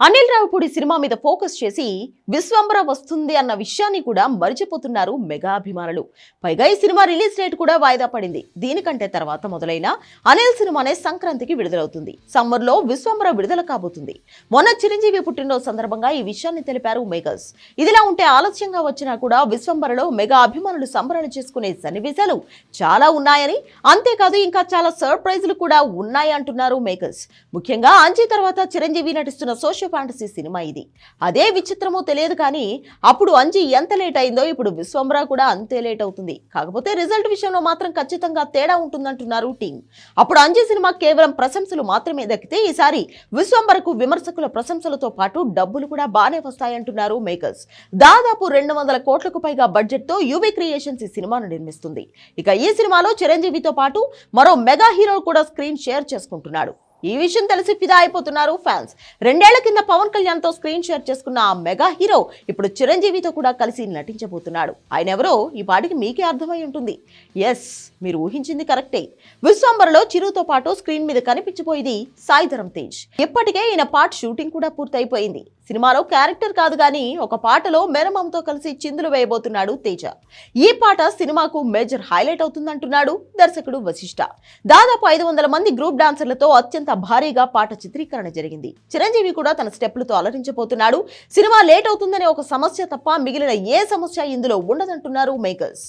Anil Ravipudi cinema మీద focus చేసి విశ్వంబర వస్తుంది అన్న విషయాన్ని కూడా మరిచిపోతున్నారు మెగా అభిమానులు. పైగా ఈ సినిమా రిలీజ్ డేట్ కూడా వాయిదా పడింది. దీనికంటే తర్వాత మొదలైన అనిల్ సినిమానే సంక్రాంతికి విడుదలవుతుంది. సమ్మర్లో విశ్వంబర విడుదల కాబోతుంది. మొన్న చిరంజీవి పుట్టినరోజు సందర్భంగా ఈ విషయాన్ని తెలిపారు మేకర్స్ ఇదిలా ఉంటే ఆలస్యంగా వచ్చినా కూడా విశ్వంబరలో మెగా అభిమానులు సంబరాలు చేసుకునే సన్నివేశాలు చాలా ఉన్నాయని అంతేకాదు ఇంకా చాలా సర్ప్రైజులు కూడా ఉన్నాయి అంటున్నారు మేకర్స్ ముఖ్యంగా అంజీ తర్వాత చిరంజీవి నటిస్తున్న సోషల్ ఫాంటసీ సినిమా ఇది. అదే విచిత్రమో తెలియదు కానీ అప్పుడు అంజీ ఎంత లేట్ అయిందో ఇప్పుడు విశ్వంబర కూడా అంతే లేట్ అవుతుంది. కాకపోతే రిజల్ట్ విషయంలో మాత్రం ఖచ్చితంగా తేడా ఉంటుందంటున్నారు టీం. అప్పుడు అంజీ సినిమా కేవలం ప్రశంసలు మాత్రమే దక్కితే ఈసారి విశ్వంబరకు విమర్శకుల ప్రశంసలతో పాటు డబ్బులు కూడా బాగానే వస్తాయంటున్నారు మేకర్స్. దాదాపు రెండు వందల కోట్లకు పైగా బడ్జెట్తో యువి క్రియేషన్స్ ఈ సినిమాను నిర్మిస్తుంది. ఇక ఈ సినిమాలో చిరంజీవితో పాటు మరో మెగా హీరో కూడా స్క్రీన్ షేర్ చేసుకుంటున్నాడు. ఈ విషయం తెలిసి ఫిదా అయిపోతున్నారు ఫ్యాన్స్. రెండేళ్ళ కింద పవన్ కళ్యాణ్తో స్క్రీన్ షేర్ చేసుకున్న ఆ మెగా హీరో ఇప్పుడు చిరంజీవితో కూడా కలిసి నటించబోతున్నాడు. ఆయన ఎవరో ఈ పాటికి మీకే అర్థమై ఉంటుంది. ఎస్ మీరు ఊహించింది కరెక్టే. విశ్వంబరలో చిరుతో పాటు స్క్రీన్ మీద కనిపించబోయేది సాయిధరం తేజ్. ఇప్పటికే ఈయన పార్ట్ షూటింగ్ కూడా పూర్తయిపోయింది. సినిమాలో క్యారెక్టర్ కాదు కానీ ఒక పాటలో మెరమంతో కలిసి చిందులు వేయబోతున్నాడు తేజ. ఈ పాట సినిమాకు మేజర్ హైలైట్ అవుతుందంటున్నాడు దర్శకుడు వశిష్ఠ దాదాపు ఐదు వందల మంది గ్రూప్ డాన్సర్లతో అత్యంత భారీగా పాట చిత్రీకరణ జరిగింది. చిరంజీవి కూడా తన స్టెప్లతో అలరించబోతున్నాడు. సినిమా లేట్ అవుతుందనే ఒక సమస్య తప్ప మిగిలిన ఏ సమస్య ఇందులో ఉండదంటున్నారు మేకర్స్.